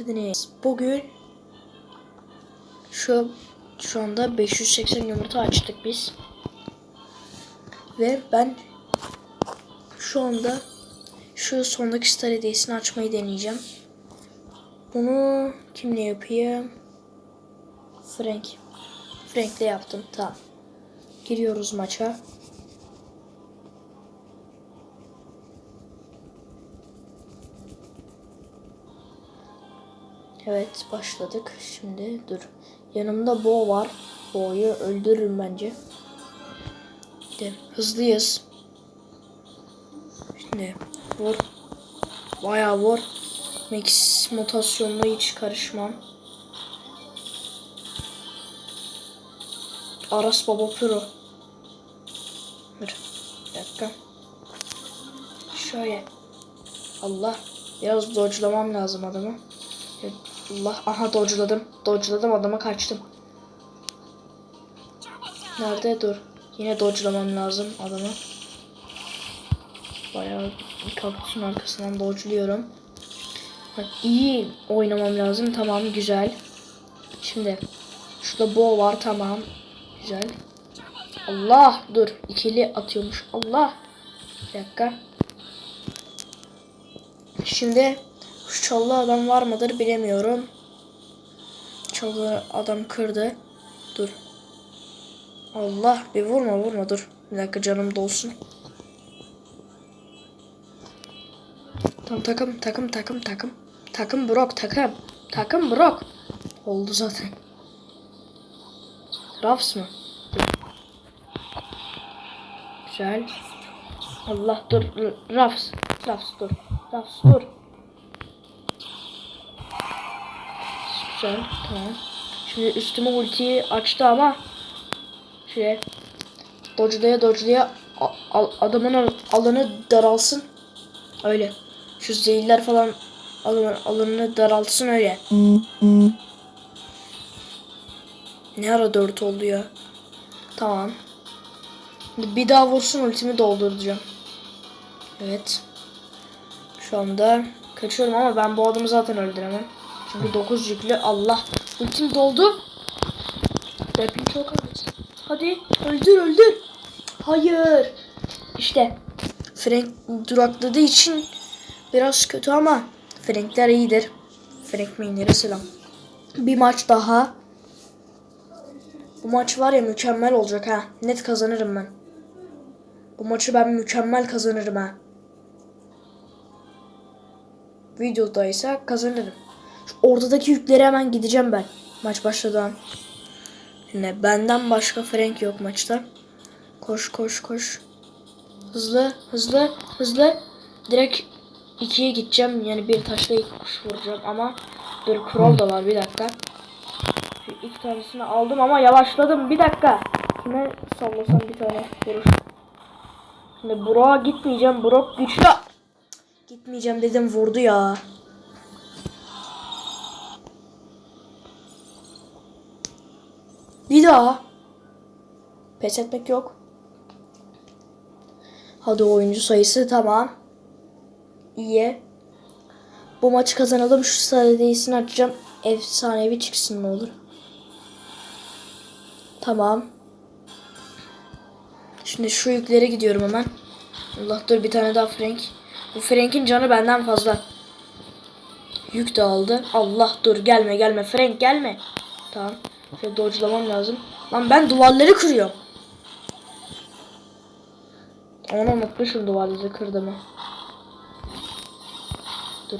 geldiniz. Bugün şu şu anda 580 yumurta açtık biz. Ve ben şu anda şu sondaki star hediyesini açmayı deneyeceğim. Bunu kimle yapayım? Frank. Frank'le yaptım. Tamam. Giriyoruz maça. Evet başladık. Şimdi dur. Yanımda Bo var. Bo'yu öldürürüm bence. Şimdi hızlıyız. Şimdi vur. Bayağı vur. Max mutasyonuna hiç karışmam. Aras Baba Pro. Dur. Bir dakika. Şöyle. Allah. Biraz dodge'lamam lazım adamı. Allah. Aha dodge'ladım. Dodge'ladım adama kaçtım. Nerede? Dur. Yine dodge'lamam lazım adamı. Bayağı kaktüsün arkasından dodge'luyorum. İyi oynamam lazım. Tamam güzel. Şimdi şurada bo var tamam. Güzel. Allah dur ikili atıyormuş. Allah. Bir dakika. Şimdi şu çalı adam var mıdır bilemiyorum. Çalı adam kırdı. Dur. Allah bir vurma vurma dur. Bir dakika canım dolsun. Tamam takım takım takım takım. Takım Brock takım. Takım Brock. Oldu zaten. Rafs mı? Güzel. Allah dur. Rafs. Rafs dur. Rafs dur. Güzel. Tamam. Şimdi üstüme ultiyi açtı ama şey dodge'laya dodge'laya adamın al- alanı daralsın. Öyle. Şu zehirler falan alan, alanını daraltsın öyle. Ne ara 4 oldu ya? Tamam. Bir daha vursun ultimi dolduracağım. Evet. Şu anda kaçıyorum ama ben bu adamı zaten öldüremem. Çünkü 9 yüklü Allah. Ultim doldu. Rapin çok az. Hadi öldür öldür. Hayır. İşte Frank durakladığı için biraz kötü ama Frankler iyidir. Frank mainlere selam. Bir maç daha. Bu maç var ya mükemmel olacak ha. Net kazanırım ben. Bu maçı ben mükemmel kazanırım ha. Videodaysa kazanırım. Şu ortadaki yükleri hemen gideceğim ben. Maç başladı. Şimdi benden başka Frank yok maçta. Koş koş koş. Hızlı hızlı hızlı. Direkt ikiye gideceğim. Yani bir taşla iki kuş vuracağım ama bir Crow da var bir dakika. Şu iki tanesini aldım ama yavaşladım bir dakika. Kime sallasam bir tane vuruş. Şimdi Brock'a gitmeyeceğim. Brock güçlü. Gitmeyeceğim dedim vurdu ya. Daha. Pes etmek yok. Hadi oyuncu sayısı tamam. İyi. Bu maçı kazanalım. Şu stratejisini açacağım. Efsanevi çıksın ne olur. Tamam. Şimdi şu yüklere gidiyorum hemen. Allah dur bir tane daha Frank. Bu Frank'in canı benden fazla. Yük de aldı. Allah dur gelme gelme Frank gelme. Tamam. Şöyle dodge'lamam lazım. Lan ben duvarları kırıyorum. Onu unutmuşum duvarları kırdığımı. Dur.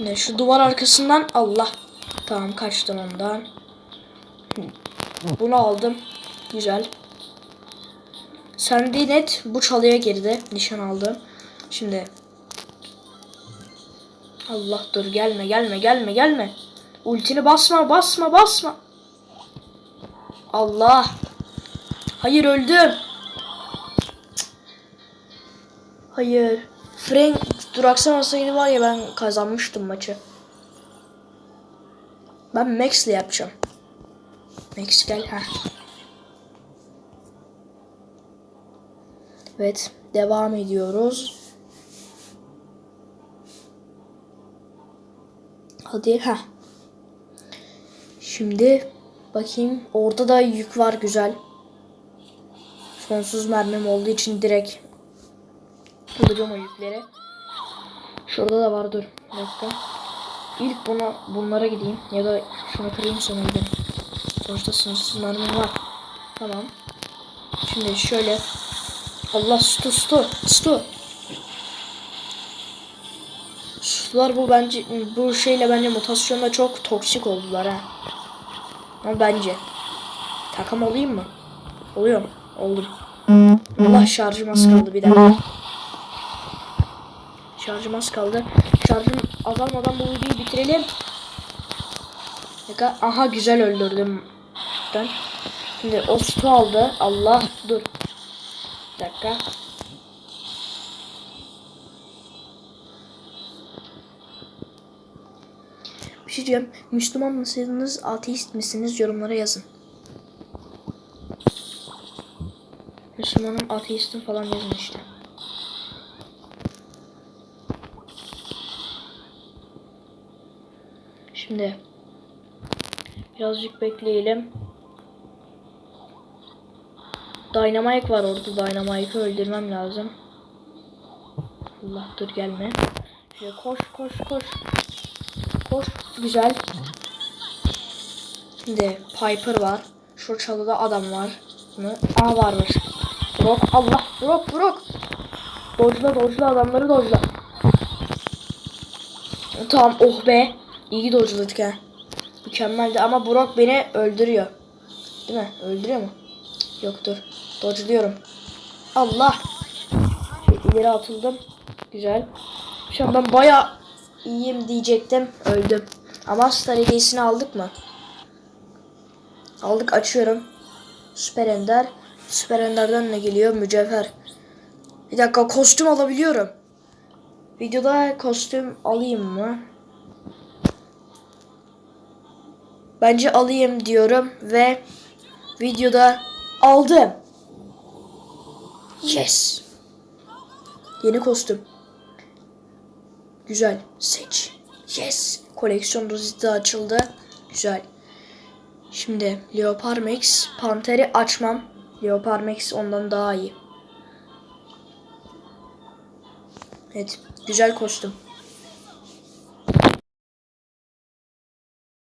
Ne şu duvar arkasından Allah. Tamam kaçtım ondan. Bunu aldım. Güzel. Sandy net bu çalıya girdi. Nişan aldım. Şimdi. Allah dur gelme gelme gelme gelme. Ultini basma basma basma. Allah. Hayır öldüm. Hayır. Frank duraksamasaydı var ya ben kazanmıştım maçı. Ben Max'le yapacağım. Max gel ha. Evet, devam ediyoruz. Hadi ha. Şimdi bakayım orada da yük var güzel. Sonsuz mermim olduğu için direkt alacağım o yükleri. Şurada da var dur. Bir dakika. İlk buna bunlara gideyim ya da şunu kırayım sonra gidelim. Sonuçta sınırsız mermim var. Tamam. Şimdi şöyle Allah stu stu stu. Sular bu bence bu şeyle bence mutasyonda çok toksik oldular ha. Ama bence. Takım olayım mı? Oluyorum. Oldum. Allah şarjım az kaldı bir dakika. Şarjım az kaldı. Şarjım azalmadan bu videoyu bitirelim. Dakika. Aha güzel öldürdüm. Ben. Şimdi o aldı. Allah dur. Bir dakika. Diyeceğim. Müslüman mısınız, ateist misiniz yorumlara yazın. Müslümanım, ateistim falan yazın işte. Şimdi birazcık bekleyelim. Dynamite var orada. Dynamite'ı öldürmem lazım. Allah dur gelme. Şöyle koş koş koş. Koş. Güzel. Şimdi Piper var. Şu çalıda adam var. Mı? Aa varmış. Brock. Allah. Brock Brock. Dodge'la dodge'la adamları dodge'la. Tamam oh be. İyi ki dodge'ladık ha. Mükemmeldi ama Brock beni öldürüyor. Değil mi? Öldürüyor mu? Cık, Yok dur. Dodge'luyorum. Allah. Şöyle ileri atıldım. Güzel. Şu an ben baya iyiyim diyecektim. Öldüm. Ama star hediyesini aldık mı? Aldık açıyorum. Süper Ender. Süper Ender'den ne geliyor? Mücevher. Bir dakika kostüm alabiliyorum. Videoda kostüm alayım mı? Bence alayım diyorum ve videoda aldım. Yes. Yeni kostüm. Güzel. Seç. Yes. Koleksiyon rozeti açıldı. Güzel. Şimdi Leopard Max. Panter'i açmam. Leopard Max ondan daha iyi. Evet. Güzel kostüm.